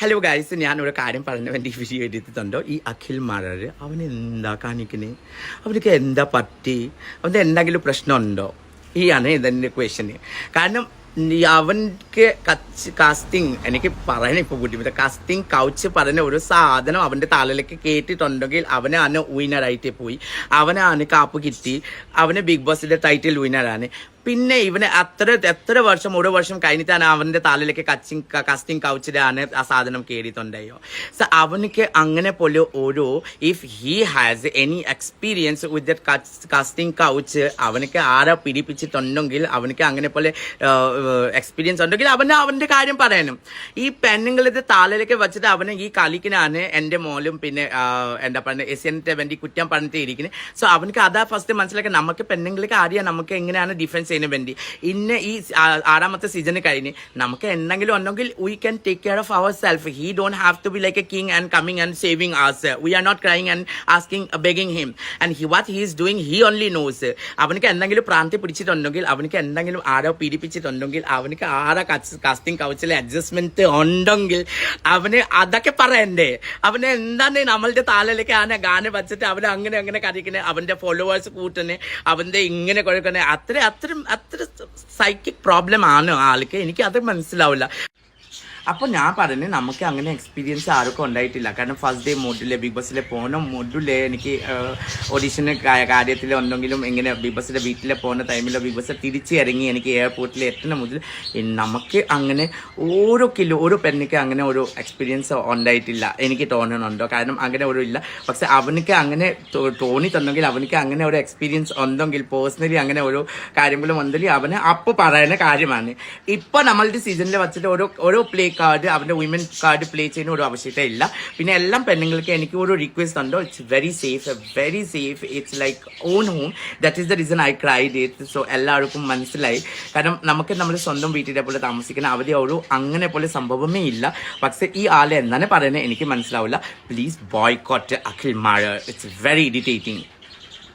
Hello guys ഞാനൊരു കാര്യം പറഞ്ഞു വേണ്ടി ഈ വീഡിയോ എടുത്തിട്ടുണ്ടോ ഈ അഖിൽ മാരർ അവൻ എന്താ കാണിക്കുന്നത് അവർക്ക് എന്താ പറ്റി? അവന്റെ എന്തെങ്കിലും പ്രശ്നമുണ്ടോ? ഈ ആണ് ഇതെന്റെ ക്വസ്റ്റ്യന് കാരണം അവന്റെ കച്ച് കാസ്റ്റിംഗ് എനിക്ക് പറയാൻ ഇപ്പോൾ ബുദ്ധിമുട്ട്. കാസ്റ്റിംഗ് കൗച്ച് പറഞ്ഞ ഒരു സാധനം അവന്റെ താളിലേക്ക് കേട്ടിട്ടുണ്ടെങ്കിൽ അവനാണ് വിന്നറായിട്ട് പോയി. അവനാണ് കാപ്പ് കിട്ടി. അവന് ബിഗ് ബോസിന്റെ ടൈറ്റിൽ വിന്നറാണ് പിന്നെ ഇവന് അത്ര എത്ര വർഷം ഒരു വർഷം കഴിഞ്ഞിട്ടാണ് അവന്റെ തലയിലേക്ക് കച്ചിങ് കസ്റ്റിംഗ് കൗച്ചിലാണ് ആ സാധനം കയറിയിട്ടുണ്ടായോ സോ അവനക്ക് അങ്ങനെ പോലെ ഒരു if he has any experience with that casting couch അവനക്ക് ആരാ പിടിപ്പിച്ചിട്ടുണ്ടെങ്കിൽ അവനക്ക് അങ്ങനെ പോലെ എക്സ്പീരിയൻസ് ഉണ്ടെങ്കിൽ അവന് അവന്റെ കാര്യം പറയാനും ഈ പെണ്ണുങ്ങളിത് താലയിലേക്ക് വെച്ചിട്ട് അവന് ഈ കളിക്കിനാണ് എന്റെ മോലും പിന്നെ എന്താ പറയുക എസിയന്റെ വേണ്ടി കുറ്റം പറഞ്ഞിട്ട് ഇരിക്കുന്നത് സോ അവനക്ക് അതാ ഫസ്റ്റ് മനസ്സിലാക്കാൻ നമുക്ക് പെണ്ണുങ്ങൾക്ക് അറിയാം നമുക്ക് എങ്ങനെയാണ് ഡിഫൻസ് ചെയ്യുന്നത് വേണ്ടി ഇന്ന ഈ ആറാമത്തെ സീസൺ കഴിഞ്ഞ് നമുക്ക് എന്തെങ്കിലും ഉണ്ടെങ്കിൽ we can take care of our self he don't have to be like a king and coming and saving as we are not crying and asking begging him and he what he is doing he only knows അവനക്ക് എന്തെങ്കിലും പ്രാന്തി പിടിച്ചിട്ടുണ്ടെങ്കിൽ അവനക്ക് എന്തെങ്കിലും ആരോ പീഡിപ്പിച്ചിട്ടുണ്ടെങ്കിൽ അവനക്ക് ആരാ casting കൗച്ചിലെ adjustment ഉണ്ടെങ്കിൽ അവന് അതൊക്കെ പറയണ്ടേ. അവന് എന്താണ് നമ്മളുടെ താലയിലേക്ക് ആന ഗാനം വെച്ചിട്ട് അവനെ അങ്ങനെ അങ്ങനെ കരിക്കണേ അവന്റെ ഫോളോവേഴ്സ് കൂട്ടണേ. അവന്റെ ഇങ്ങനെ കൊടുക്കുന്നത് അത്ര അത്ര അത്ര സൈക്കിക് പ്രോബ്ലം ആണ് ആൾക്ക്. എനിക്ക് അത് മനസ്സിലാവില്ല. അപ്പോൾ ഞാൻ പറഞ്ഞു നമുക്ക് അങ്ങനെ എക്സ്പീരിയൻസ് ആർക്കും ഉണ്ടായിട്ടില്ല. കാരണം ഫസ്റ്റ് ഡേ മോഡിലെ ബിഗ് ബസ്സിലെ പോകണം മോഡിലെ എനിക്ക് ഓഡീഷന് കാര്യത്തിൽ ഉണ്ടെങ്കിലും ഇങ്ങനെ ബിഗ് ബസ്സിലെ വീട്ടിലെ പോകുന്ന ടൈമിൽ ബിഗ് ബസ് തിരിച്ച് ഇറങ്ങി എനിക്ക് എയർപോർട്ടിൽ എത്തുന്ന മുതൽ നമുക്ക് അങ്ങനെ ഓരോ കിലോ ഓരോ പെണ്ണിക്ക് അങ്ങനെ ഒരു എക്സ്പീരിയൻസ് ഉണ്ടായിട്ടില്ല. എനിക്ക് തോന്നണുണ്ടോ? കാരണം അങ്ങനെ ഒരു ഇല്ല. പക്ഷെ അവനക്ക് അങ്ങനെ തോന്നി തന്നെങ്കിൽ അവനക്ക് അങ്ങനെ ഒരു എക്സ്പീരിയൻസ് ഉണ്ടെങ്കിൽ പേഴ്സണലി അങ്ങനെ ഒരു കാര്യങ്ങളും ഉണ്ടെങ്കിൽ അവന് അപ്പോൾ പറയുന്ന കാര്യമാണ്. ഇപ്പൊ നമ്മളുടെ സീസണിൽ വച്ചിട്ട് ഓരോ ഓരോ പ്ലേ കാർഡ് അവന്റെ വിമൻ കാർഡ് പ്ലേ ചെയ്യുന്ന ഒരു ആവശ്യമില്ല പിന്നെ എല്ലാം പെണ്ണുങ്ങൾക്ക് എനിക്ക് ഒരു റിക്വസ്റ്റ് ഉണ്ടോ? It's very safe very safe it's like on home that is the reason I cried it so എല്ലാവർക്കും മനസ്സിലായി. കാരണം നമുക്ക് നമ്മുടെ സ്വന്തം വീട്ടിലെ പോലെ താമസിക്കുന്ന അവധി ഒരു അങ്ങനെ പോലെ സംഭവമേ ഇല്ല. പക്ഷേ ഈ ആളെ എന്താണ് പറയുന്നത് എനിക്ക് മനസ്സിലാവില്ല. പ്ലീസ് ബോയ്ക്കോട്ട് അഖിൽ മാഴ ഇറ്റ്സ് വെരി ഇറിറ്റേറ്റിംഗ്